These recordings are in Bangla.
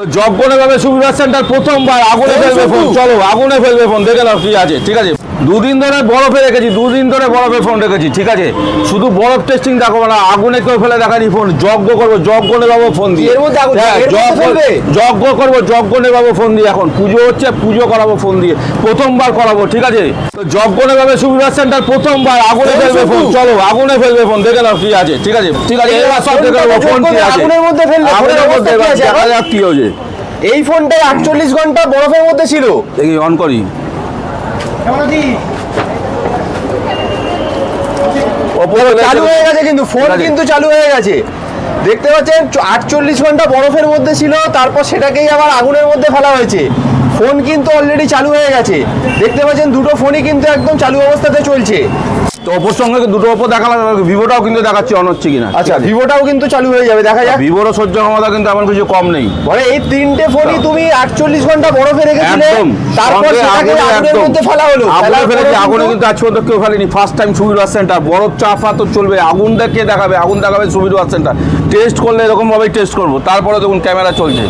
তো জব্বনে ভাবে সুবিধা সেন্টার প্রথমবার আগুনে ফেলবে ফোন। চলো আগুনে ফেলবে ফোন। দেখে নাও কি আছে। ঠিক আছে? দুদিন ধরে বরফে রেখেছি দুদিন ধরে বরফে ফোন রেখেছি ঠিক আছে? শুধু বরফ টেস্টিং দেখো না আগুনে কেউ ফেলে দেখানি ফোন যজ্ঞ করব যজ্ঞ নেবাবো ফোন দিয়ে। হ্যাঁ, যজ্ঞ ফেলবে? যজ্ঞ করব যজ্ঞ নেবাবো ফোন দিয়ে এখন। পুজো হচ্ছে পুজো করাবো ফোন দিয়ে। প্রথমবার করাবো ঠিক আছে? তো যজ্ঞ নেবাবে সুবিধা সেন্টার প্রথমবার আগুনে ফেলবে ফোন? চলো আগুনে ফেলবে ফোন দেখে নাও কি আছে ঠিক আছে? ঠিক আছে এবার সব দেখে নেব ফোন কি আছে। আগুনের মধ্যে ফেললে আগুনের মধ্যে দেখা যাক কি হয়েছে। এই ফোনটাই আটচল্লিশ ঘণ্টা বরফের মধ্যে ছিল। দেখি অন করি। চালু হয়ে গেছে কিন্তু ফোন কিন্তু চালু হয়ে গেছে। দেখতে পাচ্ছেন আটচল্লিশ ঘণ্টা বরফের মধ্যে ছিল তারপর সেটাকেই আবার আগুনের মধ্যে ফেলা হয়েছে। ফোন কিন্তু অলরেডি চালু হয়ে গেছে। দেখতে পাচ্ছেন দুটো ফোনই কিন্তু একদম চালু অবস্থাতে চলছে। ওপোর সঙ্গে দুটো ওপো দেখালাম ভিভোটাও কিন্তু দেখাচ্ছি অন হচ্ছে কিনা। আচ্ছা ভিভোটাও কিন্তু চালু হয়ে যাবে দেখা যাক। ভিভোরও সহ্য ক্ষমতা কিন্তু এমন কিছু কম নেই। মানে এই তিনটে ফোনই তুমি আটচল্লিশ ঘণ্টা বরফে রেখেছিলে তারপর সেটাকে আগুনের মধ্যে ফেলা হলো। আগুনে ফেলেছি আগুনে কিন্তু- আজ পর্যন্ত কেউ ফেলেনি। ফার্স্ট টাইম সুবিধা সেন্টার বরফ চাফা তো চলবে আগুন দেখে দেখাবে? আগুন দেখাবে সুবিধা সেন্টার টেস্ট করলে এরকম ভাবেই টেস্ট করব। তারপরে দেখুন ক্যামেরা চলছে।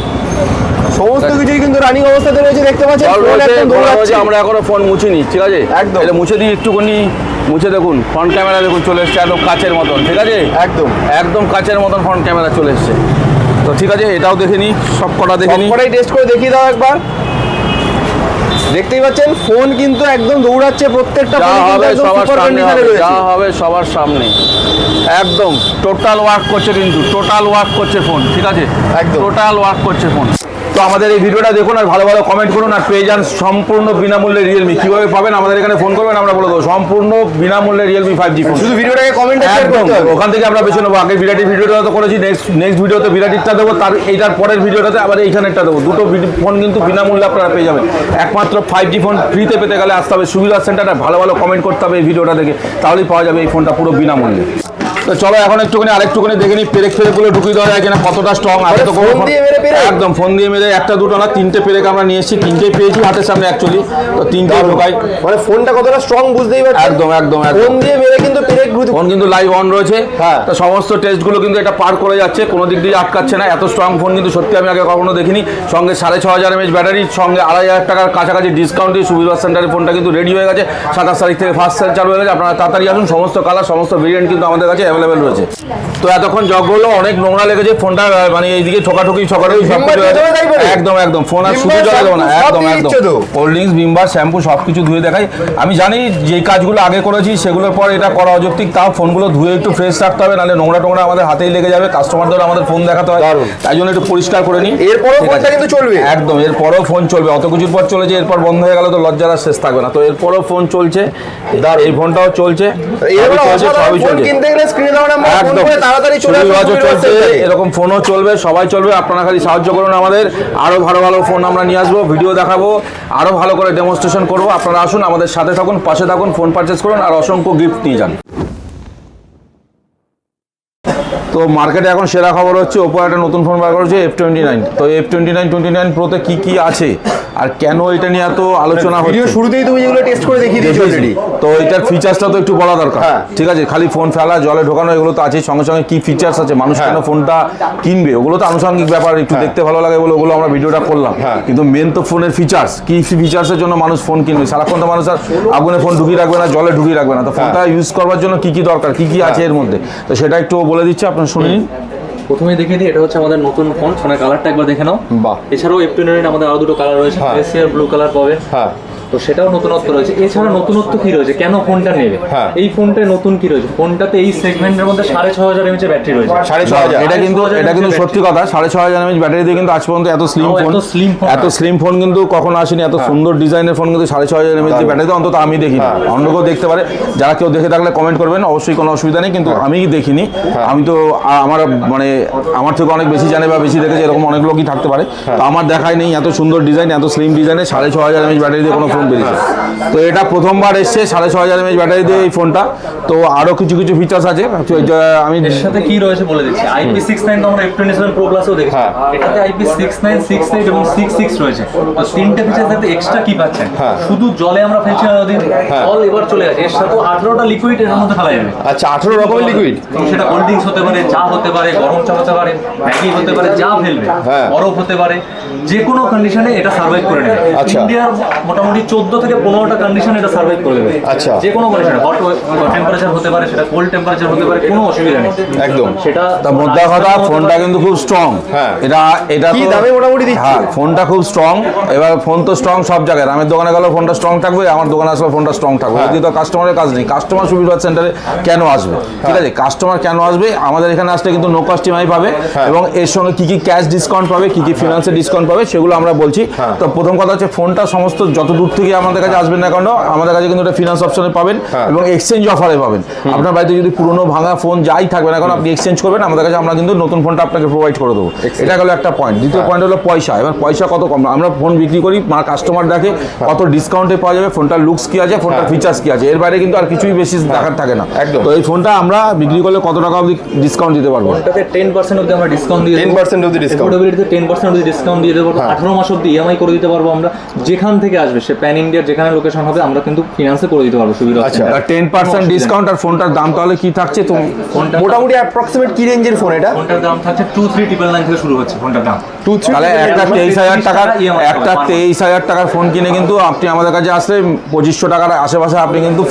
সমস্ত কিছুই কিন্তু রানিং অবস্থাতে রয়েছে দেখতে পাচ্ছেন। আমরা এখনও ফোন মুছিনি ঠিক আছে? একদম। এটা মুছে দিই একটুখানি। মুছে দেখুন ফ্রন্ট ক্যামেরা দেখুন চলে এসছে একদম কাচের মতন ঠিক আছে? একদম। একদম কাচের মতন ফ্রন্ট ক্যামেরা চলে এসছে। তো ঠিক আছে এটাও দেখে নিই সব কটা দেখে নিই সবকটাই টেস্ট করে দেখিয়ে দাও একবার। দেখতেই পাচ্ছেন ফোন কিন্তু একদম দৌড়াচ্ছে প্রত্যেকটা হবে সবার সামনে যা হবে সবার সামনে। একদম টোটাল ওয়ার্ক করছে কিন্তু টোটাল ওয়ার্ক করছে ফোন ঠিক আছে? একদম। টোটাল ওয়ার্ক করছে ফোন তো আমাদের এই ভিডিওটা দেখুন আর ভালো ভালো কমেন্ট করুন আর পেয়ে যান সম্পূর্ণ বিনামূল্যে রিয়েলমি কীভাবে পাবেন? আমাদের এখানে ফোন করবেন আমরা বলে দেবো। সম্পূর্ণ বিনামূল্যে রিয়েলমি ফাইভ জি ফোন শুধু ভিডিওটাকে কমেন্ট একদম। ওখান থেকে আমরা বেছে নেব। আগে বিরাটি ভিডিওটা তো করেছি নেক্সট নেক্সট ভিডিওতে বিরাটিরটা দেবো তার এইটার পরের ভিডিওটাতে আবার এইখানেরটা দেবো। দুটো ফোন কিন্তু বিনামূল্যে আপনারা পেয়ে যাবেন। একমাত্র ফাইভ জি ফোন ফ্রিতে পেতে গেলে আসতে হবে। সুবিধা সেন্টারে ভালো ভালো কমেন্ট করতে হবে এই ভিডিওটা দেখে। তাহলেই পাওয়া যাবে এই ফোনটা পুরো বিনামূল্যে। তো চলো এখন একটুখানি আরেকটুখানি দেখে নিই পেরেক ফেরেকগুলো ঢুকিয়ে দেওয়া যায় কিনা কতটা স্ট্রং আগে তো ফোন দিয়ে মেরে পেরেক? একদম ফোন দিয়ে মেরে একটা দুটো না তিনটে পেরেক আমরা নিয়ে এসেছি তিনটেই পেয়েছি হাতের সামনে অ্যাকচুয়ালি তো তিনটে ঢোকাই। মানে ফোনটা কতটা স্ট্রং বুঝতেই পারছেন একদম একদম ফোন দিয়ে মেরে কিন্তু পেরেক ফোন কিন্তু লাইভ অন রয়েছে। হ্যাঁ। তো সমস্ত টেস্টগুলো কিন্তু এটা পার করে যাচ্ছে কোনো দিক দিয়ে আটকাচ্ছে না। এত স্ট্রং ফোন কিন্তু সত্যি আমি আগে কখনো দেখিনি। সঙ্গে সাড়ে ছ হাজার এমএচ ব্যাটারি সঙ্গে আড়াই হাজার টাকার কাছাকাছি ডিসকাউন্ট দিয়ে সুবিধা সেন্টারের ফোনটা কিন্তু রেডি হয়ে গেছে। সাতাশ তারিখ থেকে ফার্স্ট সেল চালু হয়ে গেছে। আপনারা তাড়াতাড়ি আসুন সমস্ত কালার সমস্ত ভেরিয়েন্ট কিন্তু আমাদের কাছে অ্যাভেলেবেল রয়েছে। তো এতক্ষণ জগ হলো অনেক নোংরা লেগেছে ফোনটা মানে এইদিকে ঠোকাঠুকি ঠোকাঠুকি সব কিছু ভিমবার? একদম একদম ফোন আর শুধু জলে দেবো না একদম একদম। কোল্ড ড্রিঙ্কস বিমবার শ্যাম্পু সব কিছু ধুয়ে দেখাই। আমি জানি যে কাজগুলো আগে করেছি সেগুলোর পর এটা করা অযৌক্তিক তাও ফোনগুলো ধুয়ে একটু ফ্রেশ রাখতে হবে নাহলে নোংরা টোংরা আমাদের হাতেই লেগে যাবে কাস্টমারদের আমাদের ফোন দেখাতে হয়। তাই জন্য একটু পরিষ্কার করে নিই। এরপরও ফোনটা কিন্তু চলবে। একদম এরপরও ফোন চলবে। অত কিছুর পর চলেছে এরপর বন্ধ হয়ে গেল তো লজ্জার আর শেষ থাকবে না। তো এরপরও ফোন চলছে এই ফোনটাও চলছে। সবই চলছে। কিনতে গেলে স্ক্রিনে এরকম ফোনও চলবে সবাই চলবে আপনারা খালি সাহায্য করুন আমাদের আরও ভালো ভালো ফোন আমরা নিয়ে আসব ভিডিও দেখাবো আরও ভালো করে ডেমনস্ট্রেশন করব আপনারা আসুন আমাদের সাথে থাকুন পাশে থাকুন ফোন পারচেস করুন আর অসংখ্য গিফট নিয়ে যান। তো মার্কেটে এখন সেরা খবর হচ্ছে ওপো একটা নতুন ফোন বার করেছে এফ টোয়েন্টি নাইন তো F twenty nine twenty nine প্রোতে কী কী আছে? আর কেন এটা নিয়ে এত আলোচনা হচ্ছে? শুরুতেই তুমি যেগুলো টেস্ট করে দেখিয়ে দিয়েছ অলরেডি তো এটার ফিচার্সটা তো একটু বলা দরকার। হ্যাঁ। ঠিক আছে খালি ফোন ফেলা জলে ঢোকানো এগুলো তো আছে সঙ্গে সঙ্গে কি ফিচার্স আছে? মানুষ হ্যাঁ। কেন ফোনটা কিনবে? ওগুলো তো আনুষঙ্গিক ব্যাপার একটু দেখতে ভালো লাগে বলে ওগুলো আমরা ভিডিওটা করলাম। হ্যাঁ। কিন্তু মেন তো ফোনের ফিচার্স কি ফিচার্সের জন্য মানুষ ফোন কিনবে? সারাক্ষণ তো মানুষ আর আগুনে ফোন ঢুকিয়ে রাখবে না জলে ঢুকিয়ে রাখবে না। তো ফোনটা ইউজ করবার জন্য কি কি দরকার? কি কি আছে এর মধ্যে? তো সেটা একটু বলে দিচ্ছি আপনার শুনে। প্রথমে দেখে দিই এটা হচ্ছে আমাদের নতুন ফোন ফোনের কালারটা একবার দেখে নাও। বাহ। এছাড়াও এফ আমাদের আরও দুটো কালার রয়েছে। এসি আর ব্লু কালার পাবে। হ্যাঁ। তো সেটাও নতুনত্ব রয়েছে। এছাড়া নতুনত্ব কি রয়েছে? কেন ফোনটা নেবে? হ্যাঁ। এই ফোনটায় নতুন কি রয়েছে? ফোনটাতে এই সেগমেন্টের মধ্যে সাড়ে ছ হাজার এমএচ ব্যাটারি রয়েছে। সাড়ে ছ হাজার। এটা কিন্তু এটা কিন্তু সত্যি কথা সাড়ে ছ হাজার এমএচ ব্যাটারি দিয়ে কিন্তু আজ পর্যন্ত এত স্লিম ফোন এত স্লিম ফোন কিন্তু কখনো আসেনি। এত সুন্দর ডিজাইনের ফোন কিন্তু সাড়ে ছ হাজার এমএচ দিয়ে ব্যাটারি অন্তত আমি দেখিনি। অন্য কেউ দেখতে পারে। যারা কেউ দেখে থাকলে কমেন্ট করবেন অবশ্যই কোনো অসুবিধা নেই কিন্তু আমি দেখিনি। আমি তো আমার মানে আমার থেকে অনেক বেশি জানে বা বেশি দেখেছে এরকম অনেক লোকই থাকতে পারে। তো আমার দেখাই নেই এত সুন্দর ডিজাইন এত স্লিম ডিজাইনে সাড়ে ছ হাজার এমএচ ব্যাটারি দিয়ে কোনো ফোন ফোন বেরিয়েছে। তো এটা প্রথমবার এসছে সাড়ে ছ হাজার এমএচ ব্যাটারি দিয়ে এই ফোনটা তো আরও কিছু কিছু ফিচার্স আছে। আমি এর সাথে কি রয়েছে বলে দিচ্ছি? আইপি সিক্স নাইন তো আমরা টোয়েন্টি প্রো প্লাসেও দেখেছি। হ্যাঁ। এটাতে IP six nine six eight এবং সিক্স সিক্স রয়েছে। তো তিনটে ফিচার সাথে এক্সট্রা কি পাচ্ছেন? হ্যাঁ। শুধু জলে আমরা ফেলছিলাম ওদিন জল এবার চলে গেছে। এর সাথে আঠারোটা লিকুইড এর মধ্যে ফেলা যাবে। আচ্ছা আঠেরো রকমের লিকুইড সেটা কোল্ড ড্রিঙ্কস হতে পারে চা হতে পারে গরম চা হতে পারে ম্যাগি হতে পারে যা ফেলবে হ্যাঁ। বরফ হতে পারে। যে কোনো কন্ডিশনে এটা সার্ভাইভ করে নেবে। আচ্ছা। ইন্ডিয়ার মোটামুটি চোদ্দ থেকে পনেরোটা কন্ডিশনে এটা সার্ভাইভ করে দেবে। আচ্ছা। যে কোনো কন্ডিশনে হট টেম্পারেচার হতে পারে সেটা কোল্ড টেম্পারেচার হতে পারে কোনো অসুবিধা নেই। একদম। সেটা তা মোদ্দা কথা ফোনটা কিন্তু খুব স্ট্রং হ্যাঁ। এটা এটা কি দামে মোটামুটি দিচ্ছে? হ্যাঁ ফোনটা খুব স্ট্রং এবার ফোন তো স্ট্রং সব জায়গায়। রামের দোকানে গেলেও ফোনটা স্ট্রং থাকবে আমার দোকানে আসলে ফোনটা স্ট্রং থাকবে। হ্যাঁ। যদি তো কাস্টমারের কাজ নেই কাস্টমার সুবিধা সেন্টারে কেন আসবে? ঠিক আছে কাস্টমার কেন আসবে? আমাদের এখানে আসলে কিন্তু নো কস্ট ইএমআই পাবে। হ্যাঁ। এবং এর সঙ্গে কি কি ক্যাশ ডিসকাউন্ট পাবে কি কি ফিনান্সের ডিসকাউন্ট পাবে সেগুলো আমরা বলছি। হ্যাঁ। তো প্রথম কথা হচ্ছে ফোনটা সমস্ত যত দূর থেকে আমাদের কাছে আসবেন না কেন আমাদের কাছে কিন্তু এটা ফিনান্স অপশনে পাবেন হ্যাঁ। এবং এক্সচেঞ্জ অফারে পাবেন। আপনার বাড়িতে যদি পুরনো ভাঙা ফোন যাই থাকবে না কারণ আপনি এক্সচেঞ্জ করবেন আমাদের কাছে আমরা কিন্তু নতুন ফোনটা আপনাকে প্রোভাইড করে দেবো। এটা হলো একটা পয়েন্ট দ্বিতীয় পয়েন্ট হলো পয়সা। এবার পয়সা কত কম? আমরা ফোন বিক্রি করি মা কাস্টমার দেখে কত ডিসকাউন্টে পাওয়া যাবে ফোনটার লুকস কি আছে ফোনটার ফিচার্স কি আছে। এর বাইরে কিন্তু আর কিছুই বেশি দেখার থাকে না। একদম। তো এই ফোনটা আমরা বিক্রি করলে কত টাকা অবধি ডিসকাউন্ট দিতে পারব? টেন পার্সেন্ট অব্দি আমরা ডিসকাউন্ট দিয়ে 10% অবধি discount। এফোর্ডেবিলিটিতে টেন পার্সেন্ট অব্দি ডিসকাউন্ট দিয়ে দেবো আঠারো মাস অব্দি ইএমআই করে দিতে পারব আমরা। যেখান থেকে আসবে সে প্যান ইন্ডিয়ার যেখানে লোকেশন হবে আমরা কিন্তু ফিনান্সে করে দিতে পারব সুবিধা আচ্ছা। টেন পার্সেন্ট ডিসকাউন্ট আর ফোনটার দাম তাহলে কি থাকছে? ফোনটা মোটামুটি অ্যাপ্রক্সিমেট কি রেঞ্জের ফোন এটা? ফোনটার দাম থাকছে টু থ্রি ট্রিপল নাইন থেকে শুরু হচ্ছে ফোনটার দাম। টু থ্রি তাহলে একটা তেইশ হাজার টাকার একটা তেইশ হাজার টাকার ফোন কিনে কিন্তু আপনি আমাদের কাছে আসলে পঁচিশশো টাকার আশেপাশে আপনি কিন্তু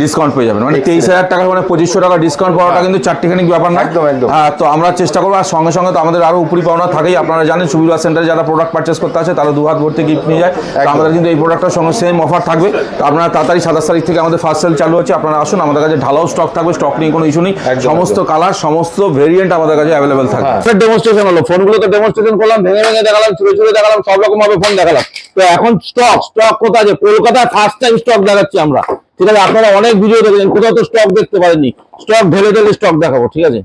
ডিসকাউন্ট পেয়ে যাবেন। মানে তেইশ হাজার টাকার মানে পঁচিশশো টাকা ডিসকাউন্ট পাওয়াটা কিন্তু চারটিখানি ব্যাপার না। একদম, একদম। হ্যাঁ তো আমরা চেষ্টা করব আর সঙ্গে সঙ্গে তো আমাদের আরও উপরি পাওনা থাকেই। আপনারা জানেন সুবিধা সেন্টারে যারা প্রোডাক্ট পারচেস করতে আসে তারা দু হাত ভর্তি গিফট নিয়ে যায়। আমাদের কিন্তু এই প্রোডাক্টটার সঙ্গে সেম অফার থাকবে। আপনারা তাড়াতাড়ি সাতাশ তারিখ থেকে আমাদের ফার্স্ট সেল চালু হচ্ছে। আপনারা আসুন আমাদের কাছে ঢালাও স্টক থাকবে স্টক নিয়ে কোনো ইস্যু নেই। সমস্ত কালার সমস্ত ভেরিয়েন্ট আমাদের কাছে অ্যাভেলেবেল থাকবে। হ্যাঁ। ডেমনস্ট্রেশন হলো। ফোনগুলো তো ডেমনস্ট্রেশন করলাম ভেঙে ভেঙে দেখালাম ছুড়ে ছুড়ে দেখালাম সব রকম ভাবে ফোন দেখালাম। তো এখন স্টক স্টক কোথায় আছে কলকাতায় ফার্স্ট টাইম স্টক দেখাচ্ছি আমরা। ঠিক আছে আপনারা অনেক ভিডিও দেখেছেন কোথাও তো স্টক দেখতে পারেননি। স্টক ঢেলে ঢেলে স্টক দেখাবো ঠিক আছে?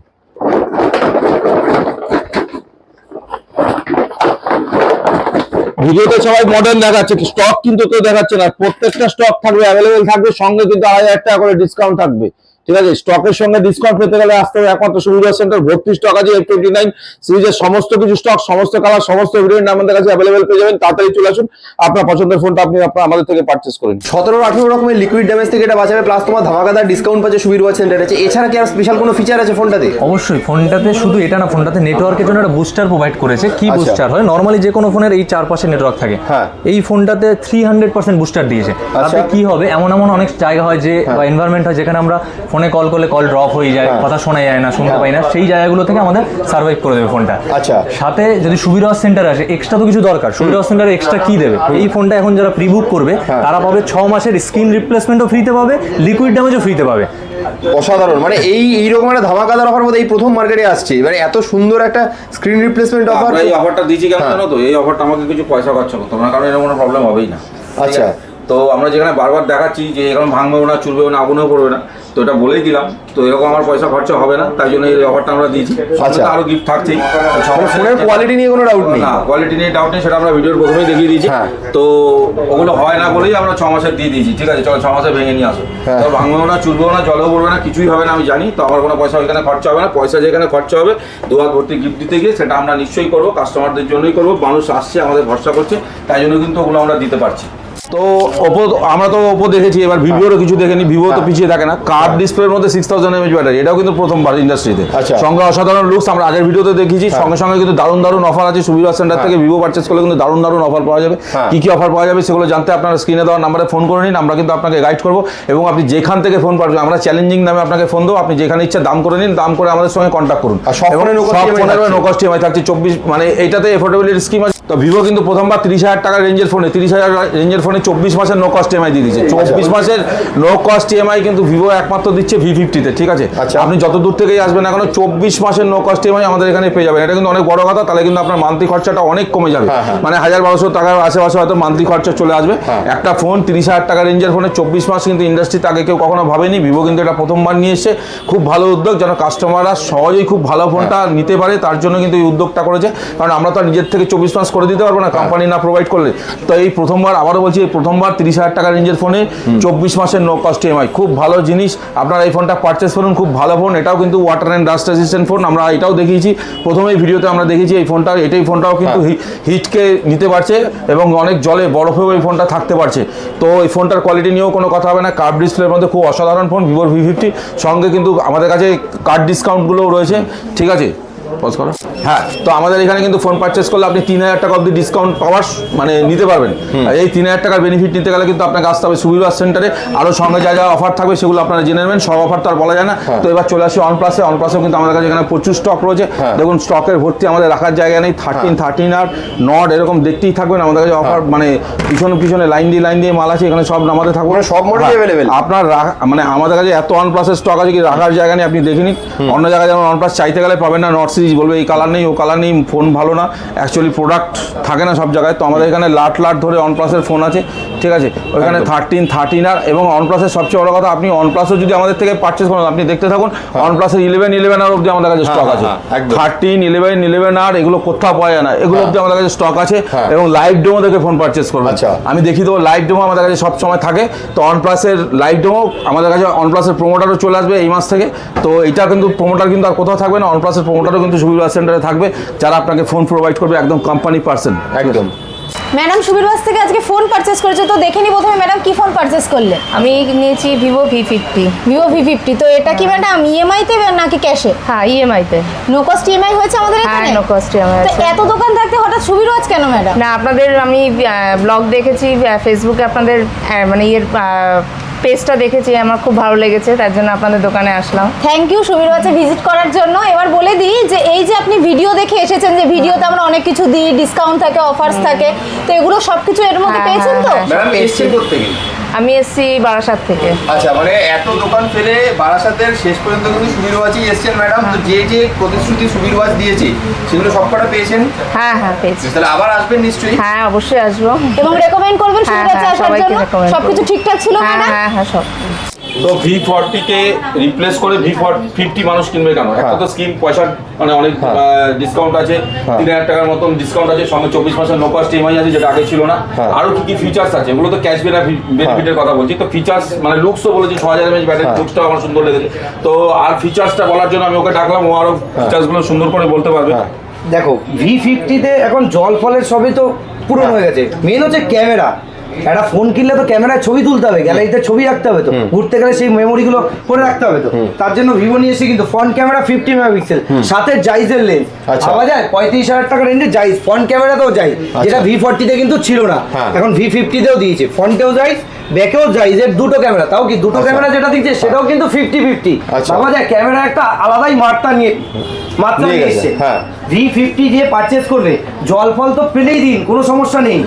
ভিডিওতে সবাই মডেল দেখাচ্ছে স্টক কিন্তু কেউ দেখাচ্ছে না, প্রত্যেকটা স্টক থাকবে অ্যাভেলেবেল থাকবে, সঙ্গে কিন্তু আড়াই হাজার টাকা করে ডিসকাউন্ট থাকবে। ঠিক আছে? স্টকের সঙ্গে ডিসকাউন্ট পেতে গেলে আসতে হবে একমাত্র সুবিধা সেন্টার ভর্তি স্টক আছে এফ টোয়েন্টি নাইন সিরিজের সমস্ত কিছু স্টক সমস্ত কালার সমস্ত ভেরিয়েন্ট আমাদের কাছে অ্যাভেলেবেল পেয়ে যাবেন। তাড়াতাড়ি চলে আসুন। আপনার পছন্দের ফোনটা আপনি আপনার আমাদের থেকে পারচেস করুন। সতেরো আঠেরো রকমের লিকুইড ড্যামেজ থেকে এটা বাঁচাবে প্লাস তোমার ধামাকাদার ডিসকাউন্ট পাচ্ছে সুবীর ওয়াচ সেন্টার আছে। এছাড়া কি আর স্পেশাল কোনো ফিচার আছে ফোনটাতে অবশ্যই ফোনটাতে শুধু এটা না ফোনটাতে নেটওয়ার্কের জন্য একটা বুস্টার প্রোভাইড করেছে কি আচ্ছা। বুস্টার হয় নর্মালি যে কোনো ফোনের এই চারপাশে নেটওয়ার্ক থাকে। হ্যাঁ। এই ফোনটাতে থ্রি হান্ড্রেড পার্সেন্ট বুস্টার দিয়েছে। তাতে আচ্ছা। কি হবে? এমন এমন অনেক জায়গা হয় যে বা এনভায়রনমেন্ট হয় যেখানে আমরা ফোনে কল করলে কল ড্রপ হয়ে যায় হ্যাঁ। কথা শোনা যায় না শুনতে পাই না সেই জায়গাগুলো থেকে আমাদের সার্ভাইভ করে দেবে ফোনটা। আচ্ছা। সাথে যদি সুবিধা সেন্টার আসে এক্সট্রা তো কিছু দরকার। সুবিধা সেন্টারে এক্সট্রা কি দেবে? এই ফোনটা এখন যারা প্রিবুক করবে হ্যাঁ। তারা পাবে ছ মাসের স্ক্রিন রিপ্লেসমেন্টও ফ্রিতে পাবে লিকুইড ড্যামেজও ফ্রিতে পাবে। অসাধারণ। মানে এই এইরকম একটা ধামাকাদার অফার মধ্যে এই প্রথম মার্কেটে আসছে। মানে এত সুন্দর একটা স্ক্রিন রিপ্লেসমেন্ট অফার এই অফারটা দিচ্ছি কেন হ্যাঁ। জানো তো? এই অফারটা আমাকে কিছু পয়সা খরচা করতে হবে। না কারণ এরকম কোনো প্রবলেম হবেই না। আচ্ছা। তো আমরা যেখানে বারবার দেখাচ্ছি যে এরকম ভাঙবেও না চুলবেও না আগুনেও পড়বে না। তো এটা বলেই দিলাম। তো এরকম আমার পয়সা খরচা হবে না তাই জন্য এই অফারটা আমরা দিয়েছি। আচ্ছা। আরও গিফট থাকছেই ফোনের কোয়ালিটি নিয়ে কোনো ডাউট নেই। না কোয়ালিটি নিয়ে ডাউট নেই সেটা আমরা ভিডিওর প্রথমেই দেখিয়ে দিয়েছি। হ্যাঁ। তো ওগুলো হয় না বলেই আমরা ছ মাসের দিয়ে দিয়েছি ঠিক আছে? চলো ছ মাসে ভেঙে নিয়ে আসো। হ্যাঁ। তো ভাঙবেও না চুলবেও না জলেও পড়বে না কিছুই হবে না আমি জানি। তো আমার কোনো পয়সা ওইখানে খরচা হবে না পয়সা যেখানে খরচা হবে দুহাত ভর্তি গিফট দিতে গিয়ে সেটা আমরা নিশ্চয়ই করব কাস্টমারদের জন্যই করব মানুষ আসছে আমাদের ভরসা করছে তাই জন্য কিন্তু ওগুলো আমরা দিতে পারছি। তো ওপো আমরা তো ওপো দেখেছি এবার ভিভোরও কিছু দেখেনি ভিভো তো পিছিয়ে থাকে না। কার্ড ডিসপ্লের মধ্যে সিক্স থাউজেন্ড এমএচ ব্যাটারি এটাও কিন্তু প্রথমবার ইন্ডাস্ট্রিতে আচ্ছা। সঙ্গে অসাধারণ লুকস আমরা আগের ভিডিওতে দেখেছি সঙ্গে সঙ্গে কিন্তু দারুণ দারুণ অফার আছে সুবিধা সেন্টার থেকে ভিভো পারচেস করলে কিন্তু দারুণ দারুণ অফার পাওয়া যাবে। হ্যাঁ। কি কি অফার পাওয়া যাবে সেগুলো জানতে আপনারা স্ক্রিনে দেওয়ার নাম্বারে ফোন করে নিন আমরা কিন্তু আপনাকে গাইড করব এবং আপনি যেখান থেকে ফোন পাবেন আমরা চ্যালেঞ্জিং নামে আপনাকে ফোন দেবো আপনি যেখানে ইচ্ছা দাম করে নিন দাম করে আমাদের সঙ্গে কন্ট্যাক্ট করুন। সব ফোনের নো কস্ট ইএমআই থাকছে। চব্বিশ মানে এইটাতে এফোর্ডেবিলিটি স্কিম আছে। তো ভিভো কিন্তু প্রথমবার তিরিশ হাজার টাকার রেঞ্জের ফোনে তিরিশ হাজার রেঞ্জের ফোনে চব্বিশ মাসের নো কস্ট ইএমআই দিয়ে দিয়েছে। চব্বিশ মাসের নো কস্ট ইএমআই কিন্তু ভিভো একমাত্র দিচ্ছে ভি ফিফটিতে ঠিক আছে? আচ্ছা। আপনি যত দূর থেকেই আসবেন না কেন চব্বিশ মাসের নো কস্ট ইএমআই আমাদের এখানে পেয়ে যাবেন। এটা কিন্তু অনেক বড় কথা তাহলে কিন্তু আপনার মান্থলি খরচাটা অনেক কমে যাবে। হ্যাঁ, হ্যাঁ। মানে হাজার বারোশো টাকার আশেপাশে হয়তো মান্থলি খরচা চলে আসবে। হ্যাঁ। একটা ফোন তিরিশ হাজার টাকা রেঞ্জের ফোনে চব্বিশ মাস কিন্তু ইন্ডাস্ট্রিতে আগে কেউ কখনো ভাবেনি। ভিভো কিন্তু এটা প্রথমবার নিয়ে এসে খুব ভালো উদ্যোগ যেন কাস্টমাররা সহজেই খুব ভালো ফোনটা নিতে পারে তার জন্য কিন্তু এই উদ্যোগটা করেছে। কারণ আমরা তো নিজের থেকে চব্বিশ মাস করে দিতে পারব না কোম্পানি না প্রোভাইড করলে। তো এই প্রথমবার আবারও বলছি এই প্রথমবার তিরিশ হাজার টাকা রেঞ্জের ফোনে চব্বিশ মাসের নো কস্ট ইএমআই খুব ভালো জিনিস আপনারা এই ফোনটা পারচেস করুন খুব ভালো ফোন এটাও কিন্তু water and dust resistant phone আমরা এটাও দেখিয়েছি। প্রথমে ভিডিওতে আমরা দেখেছি এই ফোনটা এটাই ফোনটাও কিন্তু হিটকে নিতে পারছে এবং অনেক জলে বরফেও এই ফোনটা থাকতে পারছে। তো এই ফোনটার কোয়ালিটি নিয়েও কোনো কথা হবে না। কার্ড ডিসপ্লের মধ্যে খুব অসাধারণ ফোন ভিভোর ভি ফিফটি সঙ্গে কিন্তু আমাদের কাছে কার্ড ডিসকাউন্টগুলোও রয়েছে। ঠিক আছে? পজ করো। হ্যাঁ তো আমাদের এখানে কিন্তু ফোন পারচেস করলে আপনি তিন হাজার টাকা অবধি ডিসকাউন্ট পাওয়ার মানে নিতে পারবেন। এই তিন হাজার টাকার বেনিফিট নিতে গেলে কিন্তু আপনাকে আসতে হবে সুবিধা সেন্টারে আরও সঙ্গে যা যা অফার থাকবে সেগুলো আপনারা জেনে নেবেন সব অফার তো আর বলা যায় না। তো এবার চলে আসি অন প্লাসে অন প্লাসেও কিন্তু আমাদের কাছে এখানে প্রচুর স্টক রয়েছে। দেখুন স্টকের ভর্তি আমাদের রাখার জায়গা নেই। থার্টিন থার্টিন আর নট এরকম দেখতেই থাকবেন। আমাদের কাছে অফার মানে পিছনে পিছনে লাইন দিয়ে লাইন দিয়ে মাল আছে। এখানে সব নামাতে থাকবে মানে সব হ্যাঁ, available? আপনার মানে আমাদের কাছে এত ওয়ান প্লাসের স্টক আছে কি রাখার জায়গা নেই আপনি দেখে নিন। অন্য জায়গায় যেমন ওয়ান প্লাস চাইতে গেলে পাবেন না নট সিরিজ বলবে এই কালার নেই ও কালার নেই ফোন ভালো না। অ্যাকচুয়ালি প্রোডাক্ট থাকে না সব জায়গায় তো আমাদের এখানে লাট লাট ধরে ওয়ান প্লাসের ফোন আছে ঠিক আছে? ওইখানে থার্টিন থার্টিন আর এবং ওয়ান প্লাসের সবচেয়ে বড় কথা আপনি ওয়ান প্লাসও যদি আমাদের থেকে পারচেস করেন আপনি দেখতে থাকুন ওয়ান প্লাসের ইলেভেন ইলেভেন আর অব্দি আমাদের কাছে স্টক হ্যাঁ, আছে। হ্যাঁ, থার্টিন ইলেভেন ইলেভেন আর এগুলো কোথাও পাওয়া যায় না এগুলো অব্দি আমাদের কাছে স্টক আছে হ্যাঁ। এবং লাইভ ডেমো থেকে ফোন পারচেস করবেন। আচ্ছা। আমি দেখি দেবো লাইভ ডেমো আমাদের কাছে সব সময় থাকে তো অন প্লাসের লাইভ ডেমো আমাদের কাছে অন প্লাসের প্রোমোটারও চলে আসবে এই মাস থেকে তো এটা কিন্তু প্রোমোটার কিন্তু আর কোথাও থাকবে না অন প্লাসের প্রোমোটারও কিন্তু সুবিধা সেন্টারে থাকবে যারা আপনাকে ফোন প্রোভাইড করবে একদম কোম্পানি পার্সন একদম। ম্যাডাম সুবীরবাস থেকে আজকে ফোন পারচেস করেছে তো দেখে নি প্রথমে ম্যাডাম কি ফোন পারচেস করলে? আমি নিয়েছি Vivo V fifty Vivo V fifty তো এটা কি ম্যাডাম ইএমআই তে নাকি ক্যাশে হ্যাঁ ইএমআইতে নো কস্ট ইএমআই হয়েছে আমাদের হ্যাঁ এখানে? নো কস্ট ইএমআই তো এত দোকান থাকতে হঠাৎ সুবীরবাজ কেন ম্যাডাম? না আপনাদের আমি ব্লগ দেখেছি ফেসবুকে আপনাদের মানে ইয়ের পেজটা দেখেছি আমার খুব ভালো লেগেছে তার জন্য আপনাদের দোকানে আসলাম। থ্যাংক ইউ সুবীরবাজে ভিজিট করার জন্য। এবার বলে দিই যে এই যে আপনি ভিডিও দেখে এসেছেন যে ভিডিওতে আমরা অনেক কিছু দিই ডিসকাউন্ট থাকে অফার্স থাকে তো এগুলো সবকিছু এর মধ্যে হ্যাঁ, পেয়েছেন তো? ম্যাম এসছেন করতে থেকে আমি এসছি বারাসাত থেকে। আচ্ছা মানে এত দোকান ফেলে বারাসাতের শেষ পর্যন্ত কিন্তু সুবীর ওয়াচই এসছেন ম্যাডাম। তো যে যে প্রতিশ্রুতি সুবীর ওয়াচ দিয়েছে সেগুলো সবকটা পেয়েছেন? হ্যাঁ হ্যাঁ পেয়েছি। তাহলে আবার আসবেন নিশ্চয়ই? হ্যাঁ অবশ্যই আসব। এবং রেকমেন্ড করবেন হ্যাঁ, সুবীরবাজে হ্যাঁ, আসার জন্য? সবকিছু ঠিকঠাক ছিল হ্যাঁ ম্যাডাম? হ্যাঁ হ্যাঁ সব। তো ভি ফর্টিকে রিপ্লেস করে ভি ফিফটি মানুষ কিনবে কেন? একটা তো স্কিম পয়সা মানে অনেক ডিসকাউন্ট আছে। তিন হাজার টাকার মতন ডিসকাউন্ট আছে। সঙ্গে চব্বিশ মাসের নো কস্ট ইএমআই আছে যেটা আগে ছিল না। হ্যাঁ। আরও কি কি ফিচার্স আছে? এগুলো তো ক্যাশ বেনিফিটের কথা বলছি। তো ফিচার্স মানে লুকসও বলেছি ছ হাজার এমএচ ব্যাটারি লুকসটাও আমার সুন্দর লেগেছে। তো আর ফিচার্সটা বলার জন্য আমি ওকে ডাকলাম। ও আরও ফিচার্সগুলো সুন্দর করে বলতে পারবে। হ্যাঁ। দেখো ভি ফিফটিতে এখন জল ফলের সবই তো পূরণ হয়ে। গেছে। মেন হচ্ছে ক্যামেরা। একটা ফোন কিনলে তো ক্যামেরায় ছবি তুলতে হবে গ্যালারিতে ছবি রাখতে হবে তো। ঘুরতে গেলে সেই মেমোরি গুলো করে রাখতে হবে তো। তার জন্য ভিভো নিয়ে এসে কিন্তু ফ্রন্ট ক্যামেরা ফিফটি মেগাপিক্সেল সাথে জাইজের লেন্স পাওয়া যায়? পঁয়ত্রিশ হাজার টাকা রেঞ্জে জাইজ ফ্রন্ট ক্যামেরাতেও যাই যেটা ভি ফোরটিতে কিন্তু ছিল না। হ্যাঁ। এখন ভি ফিফটিতেও দিয়েছে। ফ্রন্টেও যাইজ ব্যাকেও যাইজ এর দুটো ক্যামেরা তাও কি দুটো ক্যামেরা যেটা দিচ্ছে সেটাও কিন্তু ফিফটি ফিফটি আচ্ছা। ভাবা যায় ক্যামেরা একটা আলাদাই মাত্রা নিয়ে মাত্রা নিয়ে এসছে। হ্যাঁ। ভি ফিফটি যে পারচেস করবে জল ফল তো পেলেই দিন কোনো সমস্যা নেই।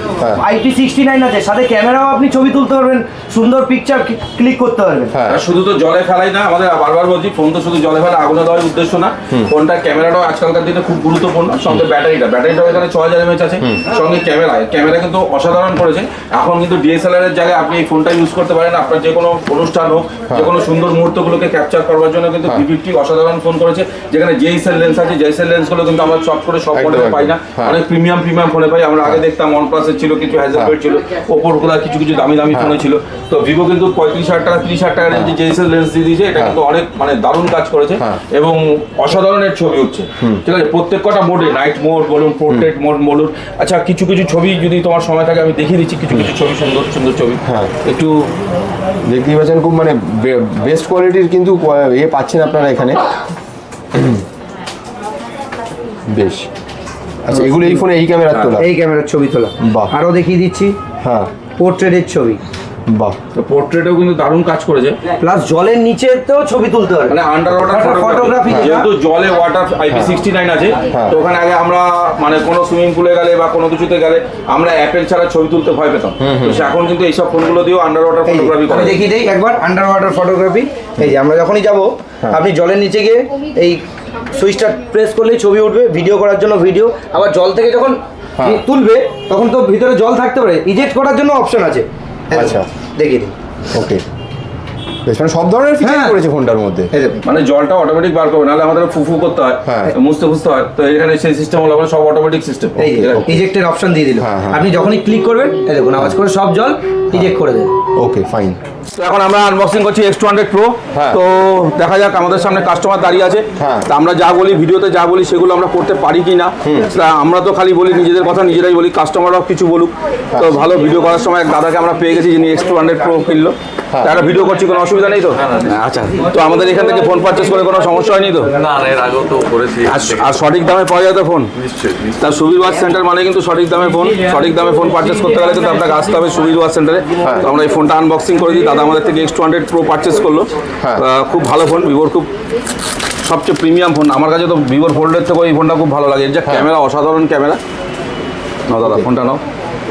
আইপি সিক্সটি নাইন আছে সাথে ক্যামেরাও আপনি ছবি তুলতে পারবেন সুন্দর পিকচার ক্লিক করতে পারবেন। হ্যাঁ। শুধু তো জলে ফেলাই না আমাদের বারবার বলছি ফোন তো শুধু জলে ফেলা আগুনে দেওয়ার উদ্দেশ্য না। ফোনটার ক্যামেরাটাও আজকালকার দিনে খুব গুরুত্বপূর্ণ সঙ্গে ব্যাটারিটা ব্যাটারিটাও এখানে ছ হাজার এমএচ আছে সঙ্গে ক্যামেরা। ক্যামেরা কিন্তু অসাধারণ করেছে। এখন কিন্তু ডিএসএলআর এর জায়গায় আপনি ফোনটা ইউজ করতে পারেন। আপনার যে কোনো অনুষ্ঠান হোক যে কোনো সুন্দর মুহূর্তগুলোকে ক্যাপচার করবার জন্য কিন্তু ভি ফিফটি অসাধারণ ফোন করেছে। যেখানে জেইসেল লেন্স আছে জেইসেল লেন্সগুলো কিন্তু আমরা চট করে সব ফোনে পাই না। হ্যাঁ। অনেক প্রিমিয়াম প্রিমিয়াম ফোনে পাই। আমরা আগে দেখতাম ওয়ান প্লাসের ছিল কিছু হ্যাজেলবেড ছিল ওপর কোথায় কিছু কিছু দামি দামি ফোনে ছিল। তো ভিভো কিন্তু পঁয়ত্রিশ হাজার টাকা তিরিশ হাজার টাকা রেঞ্জে জেইসেল লেন্স দিয়ে দিয়েছে। এটা কিন্তু অনেক মানে দারুণ কাজ করেছে। হ্যাঁ। এবং অসাধারণের ছবি উঠছে। ঠিক আছে? প্রত্যেক কটা মোডে নাইট মোড বলুন পোর্ট্রেট মোড বলুন। আচ্ছা কিছু কিছু ছবি যদি তোমার সময় থাকে আমি দেখিয়ে দিচ্ছি। কিছু কিছু ছবি সুন্দর সুন্দর ছবি। হ্যাঁ। একটু দেখতেই পাচ্ছেন খুব মানে বেস্ট কোয়ালিটির কিন্তু ইয়ে পাচ্ছেন আপনারা এখানে। বেশ। আচ্ছা এগুলো এই ফোনে এই ক্যামেরার তোলা? এই ক্যামেরার ছবি তোলা। বাহ। আরও দেখিয়ে দিচ্ছি। হ্যাঁ। পোর্ট্রেটের ছবি। বাহ। তো পোর্ট্রেটেও কিন্তু দারুণ কাজ করেছে। প্লাস জলের নিচেতেও ছবি তুলতে পারবে মানে আন্ডার ওয়াটার ফটোগ্রাফি হ্যাঁ। যেহেতু জলে ওয়াটার আইপি সিক্সটি নাইন আছে হ্যাঁ। তো ওখানে আগে আমরা মানে কোনো সুইমিং পুলে গেলে বা কোনো কিছুতে গেলে আমরা অ্যাপেল ছাড়া ছবি তুলতে ভয় পেতাম। তো এখন কিন্তু এইসব ফোনগুলো দিয়েও আন্ডার ওয়াটার ফটোগ্রাফি করে। দেখিয়ে দিই একবার আন্ডার ওয়াটার ফটোগ্রাফি এই যে আমরা যখনই যাব আপনি জলের নিচে গিয়ে এই সুইচটা প্রেস করলেই ছবি উঠবে ভিডিও করার জন্য ভিডিও আবার জল থেকে যখন হ্যাঁ। তুলবে তখন তো ভিতরে জল থাকতে পারে। ইজেক্ট করার জন্য অপশন আছে। এই দেখুন, আচ্ছা। বেশ মানে সব ধরনের ফিচার হ্যাঁ। করেছে ফোনটার মধ্যে। মানে জলটা অটোমেটিক বার করবে নাহলে আমাদের ফুফু করতে হয় হ্যাঁ। মুছতে ফুছতে হয়। তো এখানে সেই সিস্টেম হলো মানে সব অটোমেটিক সিস্টেম এই ইজেক্টের অপশন দিয়ে দিল। হ্যাঁ। আপনি যখনই ক্লিক করবেন এই দেখুন আওয়াজ করে সব জল ইজেক্ট করে দেবে। ওকে ফাইন এখন আমরা আনবক্সিং করছি এক্স টু হান্ড্রেড প্রো। তো দেখা যাক আমাদের সামনে কাস্টমার দাঁড়িয়ে আছে। তা আমরা যা বলি ভিডিওতে যা বলি সেগুলো আমরা করতে পারি কি না আমরা তো খালি বলি নিজেদের কথা নিজেরাই বলি কাস্টমাররাও কিছু বলুক। তো ভালো ভিডিও করার সময় এক দাদাকে আমরা পেয়ে গেছি যিনি এক্স টু হান্ড্রেড প্রো কিনলো। একটা ভিডিও করছি কোনো অসুবিধা নেই তো? আচ্ছা তো আমাদের এখান থেকে ফোন পারচেস করে কোনো সমস্যা হয়নি তো? না না এর আগেও তো করেছি। আর সঠিক দামে পাওয়া যায় তো ফোন নিশ্চয়ই। তার সুবীর ওয়াচ সেন্টার মানে কিন্তু সঠিক দামে ফোন সঠিক দামে ফোন পারচেস করতে গেলে কিন্তু আপনাকে আসতে হবে সুবীর ওয়াচ সেন্টারে তো আমরা এই ফোনটা আনবক্সিং করে দিই দাদা আমাদের থেকে X two hundred pro purchase করল। হ্যাঁ। খুব ভালো ফোন ভিভোর খুব সবচেয়ে প্রিমিয়াম ফোন আমার কাছে তো ভিভোর ফোল্ডের থেকে এই ফোনটা খুব ভালো লাগে। এর যে ক্যামেরা অসাধারণ ক্যামেরা। নাও দাদা ফোনটা নাও।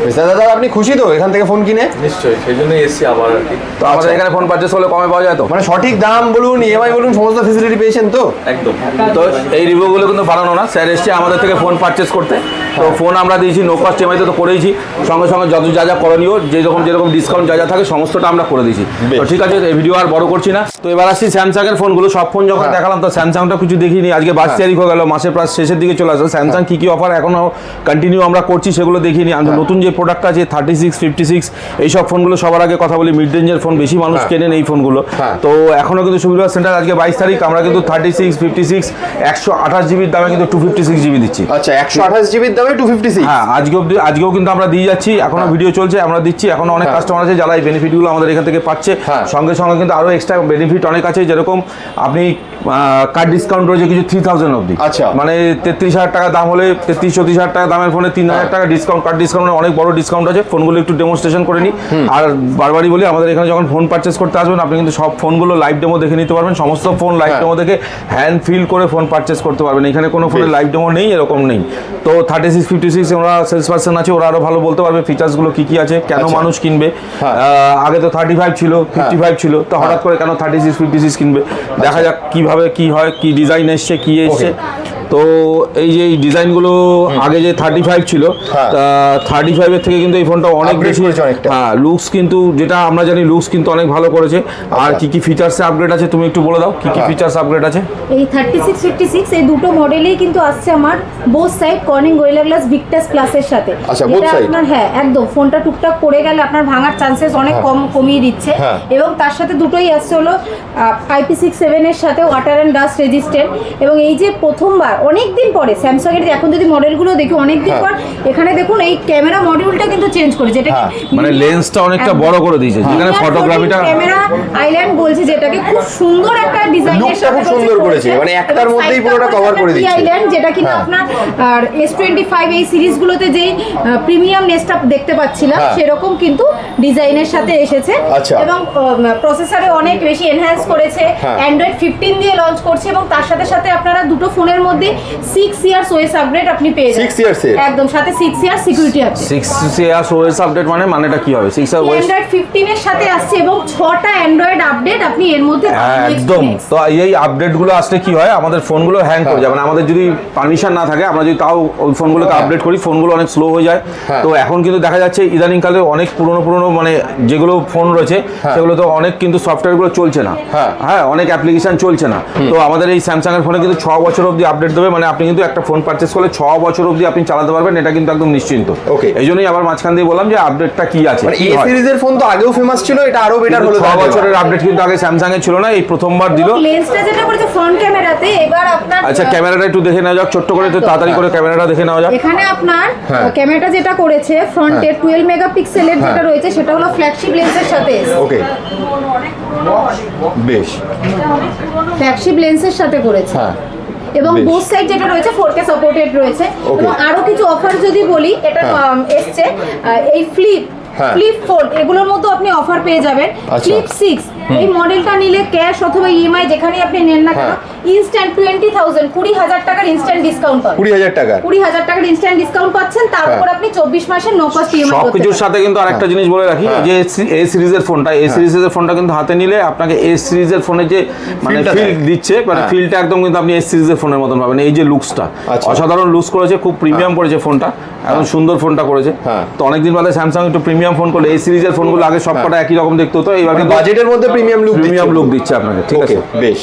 বেশ দাদা আপনি খুশি তো? এখান থেকে ফোন কিনে? নিশ্চয়ই সেই জন্যই এসছি আবার আর কি তো আমাদের এখানে ফোন পারচেস করলে কমে পাওয়া যায় তো? মানে সঠিক দাম বলুন ইএমআই বলুন সমস্ত ফেসিলিটি পেয়েছেন তো? একদম। তো এই রিভিউগুলো কিন্তু বানানো না। স্যার এসছে আমাদের থেকে ফোন পারচেস করতে। তো ফোন আমরা দিয়েছি নো কস্ট এমআইতে তো করেইছি। সঙ্গে সঙ্গে যত যা যা করণীয় যেরকম যেরকম ডিসকাউন্ট যা যা থাকে সমস্তটা আমরা করে দিয়েছি। তো ঠিক আছে এই ভিডিও আর বড় করছি না। তো এবার আসছি স্যামসাং এর ফোনগুলো সব ফোন যখন হ্যাঁ। দেখালাম তো স্যামসাংটা কিছু দেখিনি। আজকে বাইশ তারিখ হয়ে গেল মাসের প্রায় শেষের দিকে চলে আসলো। স্যামসাং কি কি অফার এখনও কন্টিনিউ আমরা করছি সেগুলো দেখিনি। আমি নতুন যে প্রোডাক্ট আছে থার্টি সিক্স ফিফটি সিক্স এইসব ফোনগুলো সবার আগে কথা বলি। মিড রেঞ্জের ফোন বেশি মানুষ হ্যাঁ। কেনেন এই ফোনগুলো হ্যাঁ। তো এখনও কিন্তু সুবিধা সেন্টার আজকে বাইশ তারিখ আমরা কিন্তু থার্টি সিক্স ফিফটি সিক্স একশো আঠাশ জিবির দামে কিন্তু টু ফিফটি সিক্স জিবি দিচ্ছি। আচ্ছা একশো আঠাশ জিবির দামে টু ফিফটি সিক্স হ্যাঁ আজকে অব্দি আজকেও কিন্তু আমরা দিয়ে যাচ্ছি এখনও ভিডিও চলছে আমরা দিচ্ছি এখনও অনেক হ্যাঁ। কাস্টমার আছে যারা এই বেনিফিটগুলো আমাদের এখান থেকে পাচ্ছে হ্যাঁ। সঙ্গে সঙ্গে কিন্তু আরও এক্সট্রা বেনিফিট অনেক আছে যেরকম আপনি কার্ড ডিসকাউন্ট রয়েছে কিছু থ্রি থাউজেন্ড অব্দি আচ্ছা। মানে তেত্রিশ হাজার টাকা দাম হলে তেত্রিশ চৌত্রিশ হাজার টাকা দামের ফোনে তিন হাজার টাকা ডিসকাউন্ট কার্ড ডিসকাউন্ট অনেক বড় ডিসকাউন্ট আছে ফোনগুলো একটু ডেমনস্ট্রেশন করে নিই আর বারবারই বলি আমাদের এখানে যখন ফোন পারচেস করতে আসবেন আপনি কিন্তু সব ফোনগুলো লাইভ ডেমো দেখে নিতে পারবেন সমস্ত ফোন লাইভ হ্যাঁ। ডেমো দেখে হ্যান্ড ফিল করে ফোন পারচেস করতে পারবেন এখানে কোনো ফোনে। লাইভ ডেমো নেই এরকম নেই তো থার্টি সিক্স ফিফটি সিক্স ওরা সেলস পার্সন আছে ওরা আরও ভালো বলতে পারবে ফিচার্সগুলো কী কী আছে কেন আচ্ছা। মানুষ কিনবে। হ্যাঁ। আগে তো থার্টি ফাইভ ছিল ফিফটি ফাইভ ছিল তো হঠাৎ করে কেন থার্টি সিক্স ফিফটি সিক্স কিনবে? দেখা যাক কীভাবে কি হয় কি ডিজাইন এসছে কি এসছে। তো এই যে এই ডিজাইনগুলো আগে যে থার্টি ফাইভ ছিল হ্যাঁ। থার্টি ফাইভের থেকে কিন্তু এই ফোনটা অনেক বেশি। হ্যাঁ লুকস কিন্তু যেটা আমরা জানি লুকস কিন্তু অনেক ভালো করেছে আর আচ্ছা। কি কি ফিচার্সে আপগ্রেড আছে তুমি একটু বলে দাও কি কি হ্যাঁ। ফিচার্স আপগ্রেড আছে এই থার্টি সিক্স ফিফটি সিক্স এই দুটো মডেলেই কিন্তু আসছে আমার both side Corning Gorilla glass Victus প্লাসের সাথে আচ্ছা, আপনার হ্যাঁ একদম ফোনটা টুকটাক পড়ে গেলে আপনার ভাঙার চান্সেস অনেক হ্যাঁ। কম কমিয়ে দিচ্ছে হ্যাঁ। এবং তার সাথে দুটোই আসছে হলো আইপি সিক্স সেভেনের সাথে ওয়াটার অ্যান্ড ডাস্ট রেজিস্ট্যান্ট এবং এই যে প্রথমবার অনেক দিন পরে স্যামসাং এর এখন যদি মডেলগুলো দেখি অনেক দিন হ্যাঁ। পর এখানে দেখুন এই ক্যামেরা মডিউলটা কিন্তু চেঞ্জ করেছে যেটা হ্যাঁ, মানে লেন্সটা অনেকটা বড় করে দিয়েছে যেখানে ফটোগ্রাফিটা ক্যামেরা আইল্যান্ড বলছে যেটাকে খুব সুন্দর একটা Lookটা সাথে খুব সুন্দর করেছে, মানে একটার মধ্যেই পুরোটা cover করে দিচ্ছে। আইল্যান্ড যেটা কিনা হ্যাঁ। আপনার আর এস টোয়েন্টি ফাইভ এই সিরিজগুলোতে যেই প্রিমিয়াম নেসটা দেখতে পাচ্ছিলাম হ্যাঁ। সেরকম কিন্তু ডিজাইনের সাথে এসেছে আচ্ছা। এবং প্রসেসরে অনেক বেশি এনহ্যান্স করেছে হ্যাঁ। অ্যান্ড্রয়েড ফিফটিন দিয়ে লঞ্চ করছে এবং তার সাথে সাথে আপনারা দুটো ফোনের মধ্যে সিক্স ইয়ার্স ওয়েস আপগ্রেড আপনি পেয়ে যাবেন। Years একদম সাথে six year security update six years OS update মানে মানেটা কি হবে? সিক্স ইয়ার ওএস অ্যান্ড্রয়েড ফিফটিনের সাথে আসছে এবং ছটা অ্যান্ড্রয়েড আপডেট আপনি এর মধ্যে হ্যাঁ একদম। তো এই আপডেটগুলো আসলে কি হয়? আমাদের ফোনগুলো হ্যাং করে যায়। মানে আমাদের যদি পারমিশন না থাকে আমরা যদি তাও ওই ফোনগুলোকে হ্যাঁ। আপডেট করি ফোনগুলো অনেক স্লো হয়ে যায়। হ্যাঁ। তো এখন কিন্তু দেখা যাচ্ছে ইদানিংকালে অনেক পুরনো পুরনো মানে যেগুলো ফোন রয়েছে হ্যাঁ। সেগুলো তো অনেক কিন্তু সফটওয়্যারগুলো চলছে না। হ্যাঁ। হ্যাঁ অনেক অ্যাপ্লিকেশন চলছে না। তো আমাদের এই স্যামসাং এর ফোনে কিন্তু ছ বছর অবধি আপডেট দেবে মানে আপনি কিন্তু একটা ফোন পারচেস করলে ছ বছর অবধি আপনি চালাতে পারবেন এটা কিন্তু একদম নিশ্চিন্ত। Okay. এই জন্যই আবার মাঝখান দিয়ে বললাম যে আপডেটটা কি আছে? মানে এ হয়। সিরিজের ফোন তো আগেও ফেমাস ছিল এটা আরও বেটার হলো ছ বছরের আপডেট কিন্তু আগে স্যামসাং এর ছিল না এই প্রথমবার দিল। লেন্সটা যেটা করেছে ফ্রন্ট ক্যামেরাতে এবার আপনার আচ্ছা ক্যামেরাটা একটু দেখে নেওয়া যাক ছোট্ট করে একটু তাড়াতাড়ি করে ক্যামেরাটা দেখে নেওয়া যাক। এখানে আপনার হ্যাঁ। ক্যামেরাটা যেটা করেছে ফ্রন্টে টুয়েলভ মেগাপিক্সেলের যেটা হ্যাঁ। রয়েছে সেটা হলো ফ্ল্যাগশিপ লেন্সের সাথে। ওকে বেশ। ফ্ল্যাগশিপ লেন্সের সাথে করেছে। হ্যাঁ। এবং বুথ সাইড যেটা রয়েছে ফোর কে সাপোর্টেড রয়েছে এবং আরও কিছু অফার যদি বলি এটা হ্যাঁ। এসছে এই ফ্লিপ। ফ্লিপ ফোর এগুলোর মধ্যে আপনি অফার পেয়ে যাবেন আচ্ছা। ফ্লিপ সিক্স এই মডেলটা নিলে ক্যাশ অথবা ইএমআই যেখানেই আপনি নেন না কেন হ্যাঁ। ইনস্ট্যান্ট টোয়েন্টি থাউজেন্ড কুড়ি হাজার টাকার ইনস্ট্যান্ট ডিসকাউন্ট পাবেন কুড়ি হাজার টাকা কুড়ি হাজার টাকার ইনস্ট্যান্ট ডিসকাউন্ট পাচ্ছেন তার হ্যাঁ। উপর আপনি চব্বিশ মাসের নো কস্ট ইএমআই সব কিছুর সাথে কিন্তু আরেকটা জিনিস বলে রাখি হ্যাঁ। যে এ সিরিজের ফোনটা এ সিরিজের ফোনটা কিন্তু হাতে নিলে আপনাকে এ সিরিজের ফোনের যে মানে ফিল। দিচ্ছে মানে হ্যাঁ। ফিলটা একদম কিন্তু আপনি এস সিরিজের ফোনের মতন পাবেন এই যে লুকসটা আচ্ছা। অসাধারণ লুকস করেছে খুব প্রিমিয়াম করেছে ফোনটা একদম সুন্দর ফোনটা করেছে হ্যাঁ। তো অনেকদিন বাদে স্যামসাং একটু প্রিমিয়াম ফোন করলে এই সিরিজের ফোনগুলো আগে সবকটা একই রকম দেখতে হতো এবার কিন্তু বাজেটের মধ্যে প্রিমিয়াম লুক প্রিমিয়াম লুক দিচ্ছে আপনাকে ঠিক আছে? বেশ।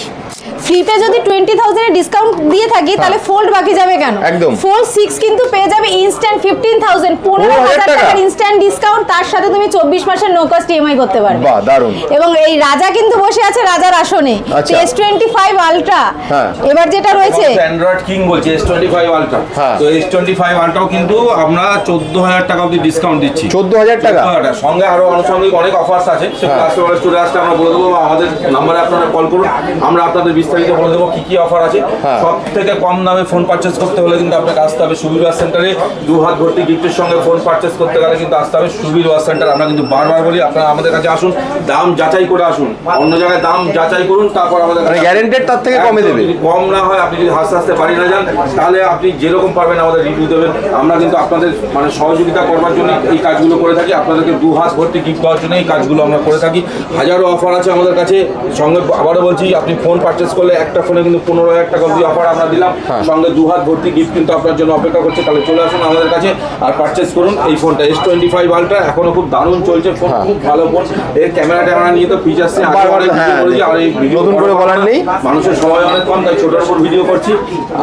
ফ্লিপে যদি টোয়েন্টি থাউজেন্ডের ডিসকাউন্ট দিয়ে থাকি তাহলে ফোল্ড বাকি যাবে কেন একদম। ফোল্ড সিক্স কিন্তু পেয়ে যাবে ইনস্ট্যান্ট ফিফটিন থাউজেন্ড পনেরো হাজার টাকা। টাকার ইনস্ট্যান্ট ডিসকাউন্ট তার সাথে তুমি চব্বিশ মাসের নো কস্ট ইএমআই করতে পারবে বাহ দারুণ এবং এই রাজা কিন্তু বসে আছে রাজার আসনে। এস টোয়েন্টি ফাইভ আলট্রা হ্যাঁ। এবার যেটা রয়েছে অ্যান্ড্রয়েড কিং বলছে এস টোয়েন্টি ফাইভ আলট্রা হ্যাঁ। তো এস টোয়েন্টি ফাইভ আলট্রাও কিন্তু আমরা চোদ্দ হাজার টাকা অব্দি ডিসকাউন্ট দিচ্ছি চোদ্দ হাজার টাকা 14,000 টাকা। সঙ্গে আরও আনুষঙ্গিক অনেক অফার্স আছে সে হ্যাঁ। কাস্টমার স্টোরে আসতে আমরা বলে দেবো আমাদের নাম্বারে আপনারা কল করুন আমরা আপনাদের বিস্তারিত বলে দেবো কি কি অফার আছে। হ্যাঁ। সব থেকে কম দামে ফোন পারচেস করতে হলে কিন্তু আপনাকে আসতে হবে সুবীর ওয়ার সেন্টারে। দু হাত ভর্তি গিফটের সঙ্গে ফোন পারচেস করতে গেলে কিন্তু আসতে হবে সুবীর ওয়ার সেন্টার। আমরা কিন্তু বারবার বলি আপনারা আমাদের কাছে আসুন দাম যাচাই করে আসুন। অন্য জায়গায় দাম যাচাই করুন তারপর আমাদের মানে guaranteed তার থেকে কমে দেবে। কম না হয় আপনি যদি হাসতে হাসতে বাড়ি না যান তাহলে আপনি যেরকম পারবেন আমাদের রিভিউ দেবেন। আমরা কিন্তু আপনাদের মানে সহযোগিতা করবার জন্য এই কাজগুলো করে থাকি। আপনাদেরকে দু হাত ভর্তি গিফট দেওয়ার জন্য এই কাজগুলো আমরা করে থাকি। হাজারো অফার আছে আমাদের কাছে। সঙ্গে আবারও বলছি আপনি ফোন পারচেস করলে একটা ফোনে কিন্তু পনেরো হাজার টাকা অব্দি অফার আমরা দিলাম। সঙ্গে দু হাত ভর্তি গিফট কিন্তু আপনার জন্য অপেক্ষা করছে। তাহলে চলে আসুন আমাদের কাছে আর পারচেস করুন এই ফোনটা এস টোয়েন্টি ফাইভ আলট্রা এখনও খুব দারুণ চলছে ফোন খুব ভালো ফোন এর ক্যামেরা ট্যামেরা নিয়ে তো ফিচার্স নিয়ে হ্যাঁ, করেছি আর এই নতুন করে বলার নেই। মানুষের সময় অনেক কম তাই ছোটোর উপর ভিডিও করছি।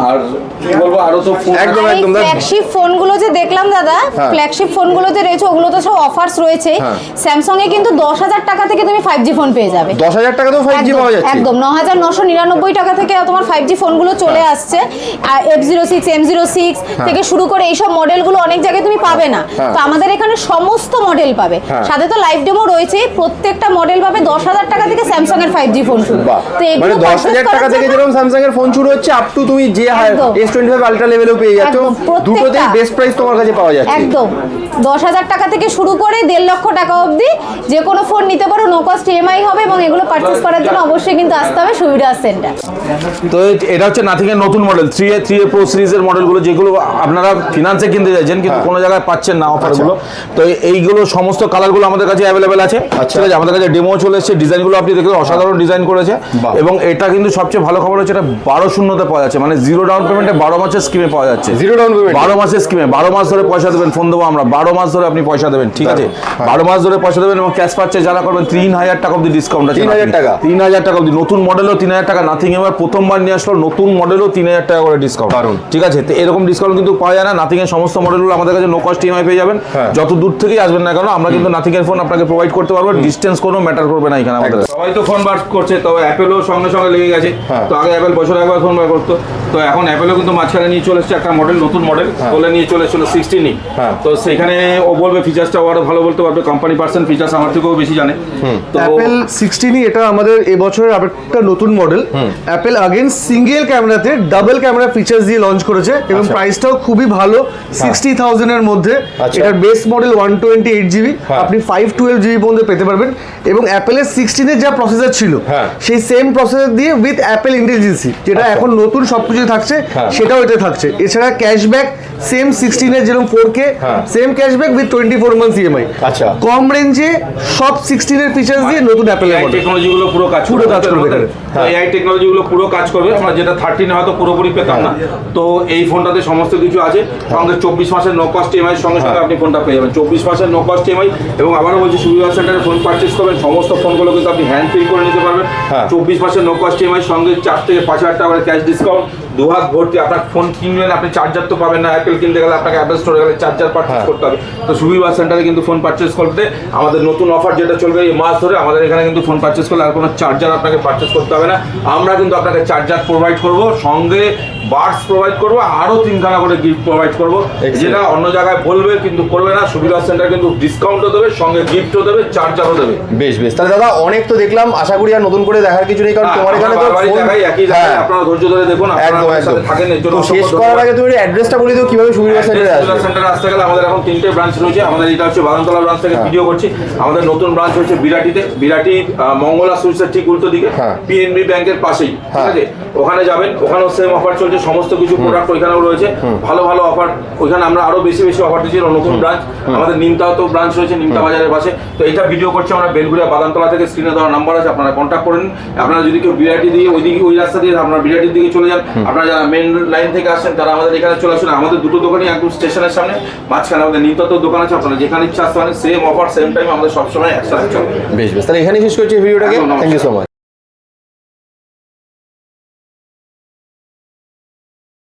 আর কি বলব আরও তো ফোন একদম, একদম, ফ্ল্যাগশিপ ফোনগুলো যে দেখলাম দাদা হ্যাঁ। ফ্ল্যাগশিপ ফোনগুলো যে রয়েছে ওগুলো তো সব অফার্স রয়েছে। হ্যাঁ। স্যামসং এ কিন্তু দশ হাজার টাকা থেকে তুমি ফাইভ জি ফোন পেয়ে যাবে। দশ হাজার টাকা তো ফাইভ জি একদম, পাওয়া যাচ্ছে। একদম ন হাজার নশো নিরানব্বই টাকা থেকে তোমার ফাইভ জি ফোনগুলো চলে আসছে F zero six M zero six থেকে শুরু করে এইসব মডেলগুলো অনেক জায়গায় তুমি পাবে না। হ্যাঁ। তো আমাদের এখানে সমস্ত মডেল পাবে। হ্যাঁ। সাথে তো লাইভ ডেমো রয়েছে প্রত্যেকটা মডেল পাবে দশ হাজার টাকা থেকে স্যামসং এর ফাইভ জি ফোন শুরু। তো এগুলো মানে দশ হাজার টাকা থেকে যেরকম স্যামসাং এর ফোন শুরু হচ্ছে আপ টু তুমি যে একদম। এস টোয়েন্টি ফাইভ আলট্রা লেভেলেও পেয়ে যাচ্ছ। দুটোতেই বেস্ট প্রাইস তোমার কাছে পাওয়া যাচ্ছে। একদম। দশ হাজার টাকা থেকে শুরু করে দেড় লক্ষ টাকা অবধি যে কোনো ফোন নিতে পারো নো কস্ট ইএমআই হবে এবং এগুলো পারচেস করার জন্য অবশ্যই কিন্তু আসতে হবে সুবিধা তো এটা হচ্ছে নাথিং এর নতুন model three A three A pro সিরিজের মডেলগুলো যেগুলো আপনারা ফিনান্সে কিনতে চাইছেন কিন্তু হ্যাঁ। কোনো জায়গায় পাচ্ছেন না অফারগুলো তো এইগুলো সমস্ত কালারগুলো আমাদের কাছে অ্যাভেলেবেল আছে আচ্ছা। ঠিক আছে আমাদের কাছে ডেমো চলে এসেছে ডিজাইনগুলো আপনি দেখবেন অসাধারণ ডিজাইন করেছে। এবং এটা কিন্তু সবচেয়ে ভালো খবর হচ্ছে এটা বারো শূন্যতে পাওয়া যাচ্ছে মানে জিরো ডাউন পেমেন্টে বারো মাসের স্কিমে পাওয়া যাচ্ছে জিরো ডাউন পেমেন্ট বারো মাসের স্কিমে বারো মাস ধরে পয়সা দেবেন ফোন দেবো আমরা বারো মাস ধরে আপনি পয়সা দেবেন ঠিক আছে হ্যাঁ। বারো মাস ধরে পয়সা দেবেন এবং ক্যাশ পাচ্ছে যারা করবেন তিন হাজার টাকা অব্দি ডিসকাউন্ট আছে 3,000 টাকা? তিন হাজার টাকা অব্দি নতুন মডেলও তিন হাজার টাকা নাথিং এবার প্রথমবার নিয়ে আসলো নতুন মডেলও তিন হাজার টাকা করে ডিসকাউন্ট দারুণ। ঠিক আছে? তো এরকম ডিসকাউন্ট কিন্তু পাওয়া যায় না। নাথিং এর সমস্ত মডেলগুলো আমাদের কাছে নো কস্ট ইএমআই পেয়ে যাবেন। হ্যাঁ। যত দূর থেকেই আসবেন না কেন আমরা কিন্তু নাথিং এর ফোন আপনাকে প্রোভাইড করতে পারব। ডিস্টেন্স কোনো ম্যাটার করবে না এখানে আমাদের। সবাই তো ফোন বার করছে তো অ্যাপেলও সঙ্গে সঙ্গে লেগে গেছে। হ্যাঁ। তো আগে অ্যাপেল বছর একবার ফোন বার করতো। তো এখন অ্যাপেলও কিন্তু মাঝখানে নিয়ে চলে এসছে একটা মডেল নতুন মডেল বলে নিয়ে চলে এসেছিল সিক্সটিনই হ্যাঁ। তো সেখানে ও বলবে ফিচার্সটা আরও ভালো বলতে পারবে। কোম্পানি পার্সেন্ট ফিচার্স আমার থেকেও বেশি জানে। তো অ্যাপেল সিক্সটিনই এটা আমাদের এবছরের আরেকটা নতুন মডেল অ্যাপেল আগেন সিঙ্গেল ক্যামেরাতে ডাবল ক্যামেরা ফিচার্স দিয়ে লঞ্চ করেছে এবং প্রাইসটাও খুবই ভালো সিক্সটি থাউজেন্ডের মধ্যে আচ্ছা। এটার base model one twenty eight GB হ্যাঁ। আপনি ফাইভ টুয়েলভ জিবি পর্যন্ত পেতে পারবেন এবং অ্যাপেলের সিক্সটিনের যা প্রসেসর ছিল হ্যাঁ। সেই সেম প্রসেসর দিয়ে উইথ অ্যাপেল ইন্টেলিজেন্সি যেটা আচ্ছা। এখন নতুন সবকিছু থাকছে হ্যাঁ। সেটাও এতে থাকছে এছাড়া ক্যাশব্যাক সেম সিক্সটিনের যেরকম ফোর কে হ্যাঁ। Same cashback with twenty four months EMI আচ্ছা। কম রেঞ্জে সব সিক্সটিনের ফিচার্স দিয়ে নতুন অ্যাপেলের এআই মডেল টেকনোলজি পুরো কাজ পুরো কাজ করবে এখানে। এআই টেকনোলজি গুলো পুরো কাজ করবে আমরা যেটা থার্টিন হয়তো পুরোপুরি পেতাম না। তো এই ফোনটাতে সমস্ত কিছু আছে। সঙ্গে চব্বিশ মাসের নো কস্ট ইএমআই সঙ্গে সঙ্গে আপনি ফোনটা পেয়ে যাবেন। চব্বিশ মাসের নো কস্ট এমআই এবং আবারও বলছি সুবিধা সেন্টারে ফোন পারচেস করবেন সমস্ত ফোনগুলো কিন্তু আপনি হ্যান্ড ফিল করে নিতে পারবেন। হ্যাঁ। চব্বিশ মাসের নো কস্ট ইএমআই সঙ্গে চার থেকে পাঁচ হাজার টাকা ক্যাশ ডিসকাউন্ট দু হাত ভর্তি আপনার ফোন কিনলেন আপনি চার্জার তো পাবেন না অ্যাপেল কিনতে গেলে আপনাকে অ্যাপেল স্টোরে গেলে চার্জার পারচেস হ্যাঁ। করতে হবে। তো সুবিধা সেন্টারে কিন্তু ফোন পারচেস করতে আমাদের নতুন অফার যেটা চলবে এই মাস ধরে আমাদের এখানে কিন্তু ফোন পারচেস করলে আর কোনো চার্জার আপনাকে পারচেস করতে হবে না। আমরা কিন্তু আপনাকে চার্জার প্রোভাইড করব সঙ্গে বার্ডস প্রোভাইড করব আরও তিনখানা করে গিফট প্রোভাইড করব. যেটা অন্য জায়গায় বলবে কিন্তু করবে না। সুবিধা সেন্টার কিন্তু ডিসকাউন্টও দেবে সঙ্গে গিফটও দেবে চার্জারও দেবে। বেশ বেশ। তাহলে দাদা অনেক তো দেখলাম। আশা করি আর নতুন করে দেখার কিছু নেই কারণ তোমার এখানে তো একই দেখাই, হ্যাঁ, আপনারা ধৈর্য ধরে দেখুন আপনারা একদম। আমাদের একদম থাকেন তো শেষ করার আগে তুমি অ্যাড্রেসটা বলে দিও কীভাবে সুবিধা সেন্টারে আসবে? সেন্টারে আসতে গেলে আমাদের এখন তিনটে ব্রাঞ্চ রয়েছে। আমাদের এটা হচ্ছে বাদামতলা ব্রাঞ্চ থেকে হ্যাঁ। ভিডিও করছি। আমাদের নতুন ব্রাঞ্চ হচ্ছে বিরাটিতে। বিরাটি মঙ্গলা সুইটসের ঠিক উল্টো দিকে। পিএনবি ব্যাংকের পাশেই ঠিক হ্যাঁ। আছে? ওখানে যাবেন। ওখানেও সেম অফার চলছে। সমস্ত কিছু প্রোডাক্ট ওইখানেও রয়েছে। ভালো ভালো অফার ওইখানে আমরা আরও বেশি বেশি অফার দিচ্ছি। নতুন ব্রাঞ্চ। আমাদের নিমতাও তো ব্রাঞ্চ রয়েছে নিমতা বাজারের পাশে। তো এটা ভিডিও করছি আমরা বেলগুড়িয়া বাদামতলা থেকে। স্ক্রিনে দেওয়ার নাম্বার আছে আপনারা কন্ট্যাক্ট করেন আপনারা যদি কেউ বিরাটি দিয়ে ওইদিকে ওই রাস্তা দিয়ে আপনারা বিরাটির দিকে চলে যান আপনারা যারা মেন লাইন থেকে আসেন তারা আমাদের এখানে চলে আসুন। আমাদের দুটো দোকানই একদম স্টেশনের সামনে মাঝখানে আমাদের নিতত দোকান আছে। আপনারা যেখানে ইচ্ছা আসতে পারেন সেম অফার সেম টাইম আমাদের সবসময় একসাথে চলে। বেশ বেশ। তাহলে এখানে শেষ করছি ভিডিওটাকে। Thank you so much